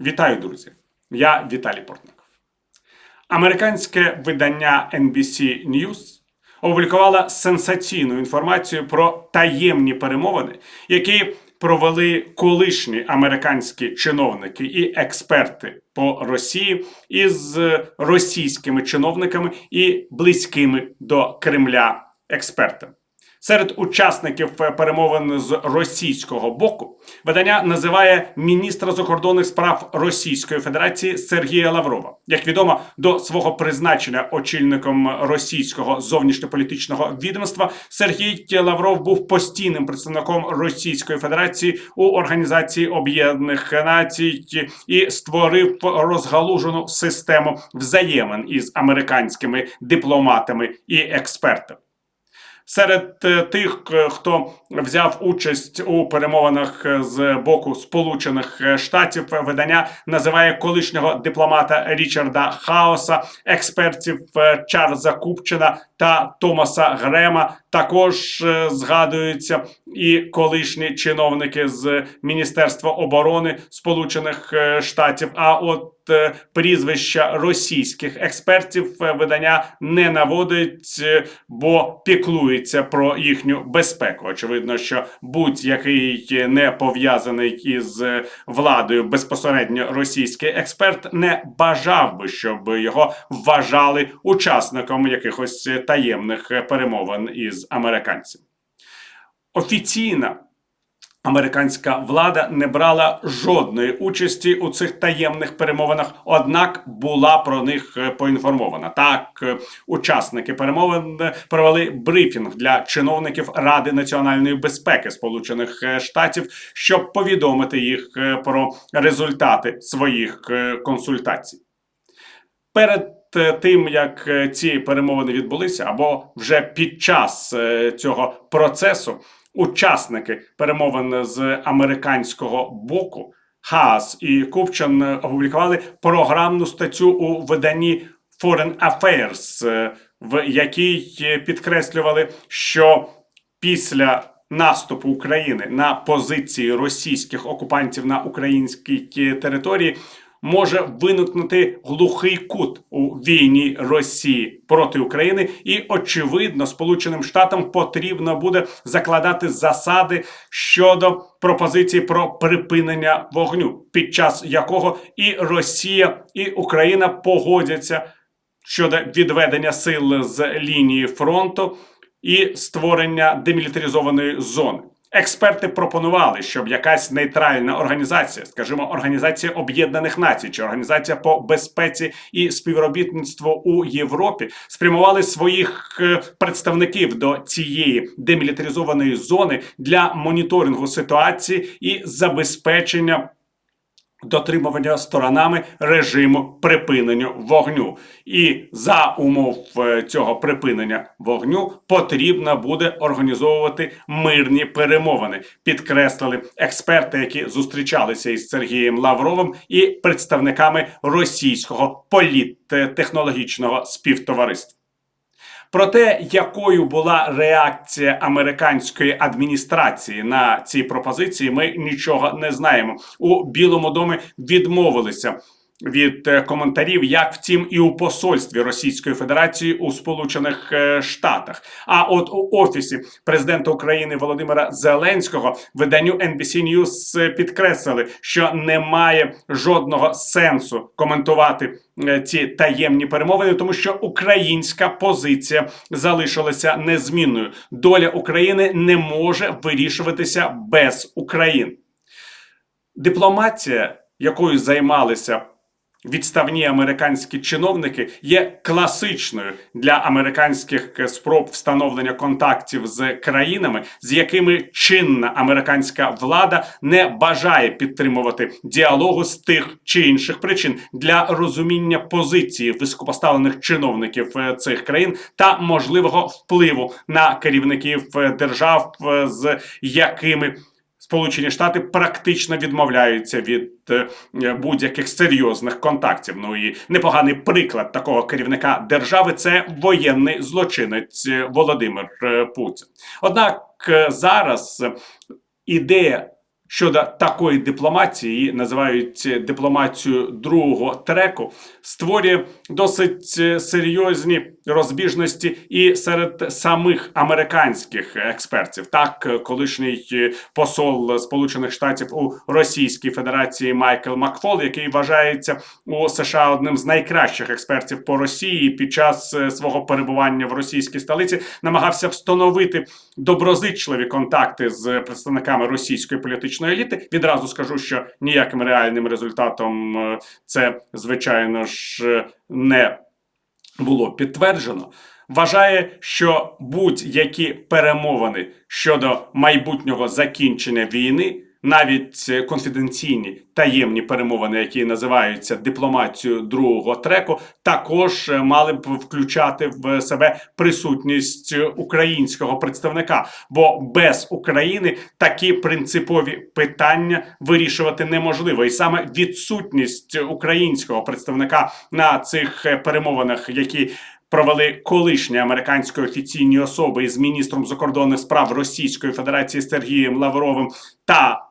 Вітаю, друзі! Я Віталій Портников. Американське видання NBC News опублікувало сенсаційну інформацію про таємні перемовини, які провели колишні американські чиновники і експерти по Росії із російськими чиновниками і близькими до Кремля експертами. Серед учасників перемовин з російського боку видання називає міністра закордонних справ Російської Федерації Сергія Лаврова. Як відомо, до свого призначення очільником російського зовнішньополітичного відомства Сергій Лавров був постійним представником Російської Федерації у Організації Об'єднаних Націй і створив розгалужену систему взаємин із американськими дипломатами і експертами. Серед е, тих, е, хто взяв участь у перемовинах е, з боку Сполучених Штатів, видання називає колишнього дипломата Річарда Хаоса, експертів Чарльза Купчина та Томаса Грема. Також згадуються і колишні чиновники з Міністерства оборони Сполучених Штатів. А от прізвища російських експертів видання не наводить, бо піклується про їхню безпеку. Очевидно, що будь-який не пов'язаний із владою безпосередньо російський експерт не бажав би, щоб його вважали учасником якихось таємних перемовин із американцями. Офіційна Американська влада не брала жодної участі у цих таємних перемовинах, однак була про них е, поінформована. Так, е, учасники перемовин е, провели брифінг для чиновників Ради національної безпеки Сполучених Штатів, щоб повідомити їх про результати своїх консультацій. Перед Тим як ці перемовини відбулися, або вже під час цього процесу учасники перемовин з американського боку. Хаас і Купчан опублікували програмну статтю у виданні Foreign Affairs, е, в якій підкреслювали, що після наступу України на позиції російських окупантів на українській території може виникнути глухий кут у війні Росії проти України, і очевидно, Сполученим Штатам потрібно буде закладати засади щодо пропозиції про припинення вогню, під час якого і Росія, і Україна погодяться щодо відведення сил з лінії фронту і створення демілітаризованої зони. Експерти пропонували, щоб якась нейтральна організація, скажімо, організація Об'єднаних Націй чи організація по безпеці і співробітництву у Європі спрямували своїх е, представників до цієї демілітаризованої зони для моніторингу ситуації і забезпечення дотримування сторонами режиму припинення вогню, і за умов е, цього припинення вогню потрібно буде організовувати мирні перемовини. Підкреслили експерти, які зустрічалися із Сергієм Лавровим і представниками російського політтехнологічного співтовариства. Про те, якою була реакція американської адміністрації на ці пропозиції, ми нічого не знаємо. У Білому домі відмовилися. Від е, коментарів, як втім, і у посольстві Російської Федерації у Сполучених е, Штатах. А от у офісі президента України Володимира Зеленського виданню NBC News підкреслили, що немає жодного сенсу коментувати Е, ці таємні перемовини, тому що українська позиція залишилася незмінною. Доля України не може вирішуватися без України. Дипломатія, якою займалися відставні американські чиновники є класичною для американських спроб встановлення контактів з країнами, з якими чинна американська влада не бажає підтримувати діалогу з тих чи інших причин для розуміння позиції високопоставлених чиновників е, цих країн та можливого впливу на керівників е, держав, е, з якими Сполучені Штати практично відмовляються від е, будь-яких серйозних контактів. Ну і непоганий приклад такого керівника держави це воєнний злочинець Володимир е, Путін. Однак е, зараз ідея щодо такої дипломатії, її називають дипломатією другого треку, створює досить е, серйозні розбіжності і серед самих американських експертів. Так, колишній посол Сполучених Штатів у Російській Федерації Майкл Макфол, який вважається у США одним з найкращих експертів по Росії, під час е, свого перебування в російській столиці намагався встановити доброзичливі контакти з представниками російської політичної еліти. Відразу скажу, що ніяким реальним результатом е, це звичайно ж е, не було підтверджено. Вважає, що будь-які перемовини щодо майбутнього закінчення війни, навіть е, конфіденційні таємні перемовини, які називаються дипломатією другого треку, також е, мали б включати в себе присутність українського представника. Бо без України такі принципові питання вирішувати неможливо, і саме відсутність українського представника на цих е, перемовинах, які Провели колишні американські офіційні особи із міністром закордонних справ Російської Федерації Сергієм Лавровим та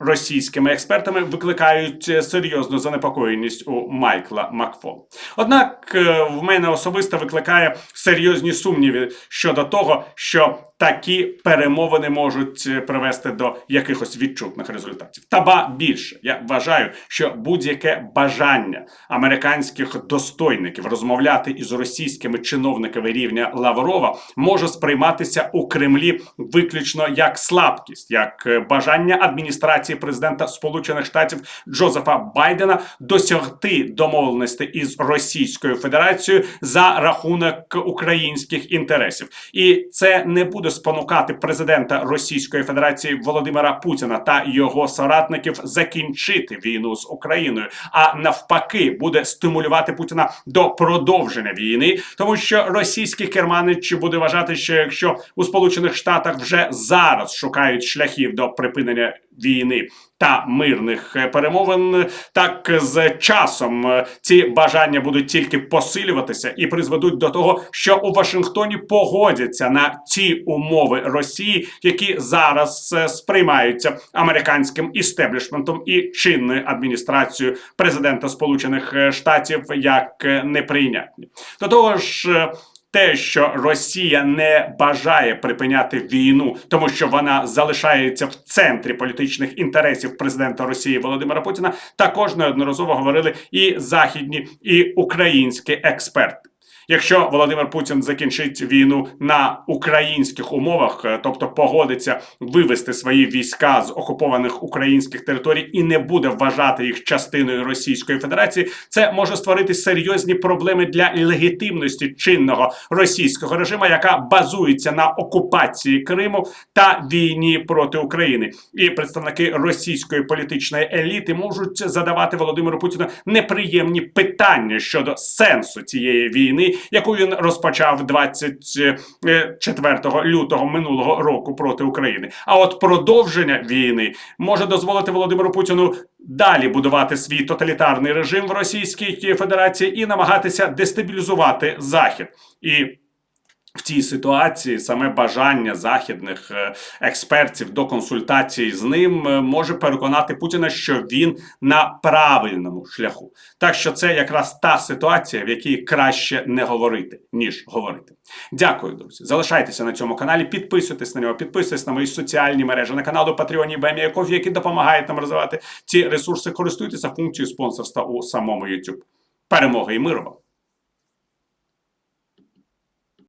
російськими експертами викликають е, серйозну занепокоєність у Майкла Макфол. Однак е, в мене особисто викликає серйозні сумніви щодо того, що такі перемовини можуть е, привести до якихось відчутних результатів. Та ба більше я вважаю, що будь-яке бажання американських достойників розмовляти із російськими чиновниками рівня Лаврова може сприйматися у Кремлі виключно як слабкість, як е, бажання адміністрації президента Сполучених Штатів Джозефа Байдена досягти домовленості із Російською Федерацією за рахунок українських інтересів, і це не буде спонукати президента Російської Федерації Володимира Путіна та його соратників закінчити війну з Україною, а навпаки, буде стимулювати Путіна до продовження війни, тому що російський керманич буде вважати, що якщо у Сполучених Штатах вже зараз шукають шляхів до припинення війни та мирних е, перемовин, так з часом е, ці бажання будуть тільки посилюватися і призведуть до того, що у Вашингтоні погодяться на ті умови Росії, які зараз е, сприймаються американським істеблішментом і чинною адміністрацією президента Сполучених Штатів як неприйнятні. До того ж. Те, що Росія не бажає припиняти війну, тому що вона залишається в центрі політичних інтересів президента Росії Володимира Путіна, також неодноразово говорили і західні, і українські експерти. Якщо Володимир Путін закінчить війну на українських умовах, е, тобто погодиться вивести свої війська з окупованих українських територій і не буде вважати їх частиною Російської Федерації, це може створити серйозні проблеми для легітимності чинного російського режиму, яка базується на окупації Криму та війні проти України. І представники російської політичної еліти можуть задавати Володимиру Путіну неприємні питання щодо сенсу цієї війни яку він розпочав 24 лютого минулого року проти України. А от продовження війни може дозволити Володимиру Путіну далі будувати свій тоталітарний режим в Російській Федерації і намагатися дестабілізувати Захід і. В цій ситуації саме бажання західних е, експертів до консультації з ним е, може переконати Путіна, що він на правильному шляху. Так що це якраз та ситуація, в якій краще не говорити, ніж говорити. Дякую, друзі. Залишайтеся на цьому каналі, підписуйтесь на нього, підписуйтесь на мої соціальні мережі, на канал до Patreon і BMI які допомагають нам розвивати ці ресурси. Користуйтеся функцією спонсорства у самому YouTube. Перемоги і миру вам!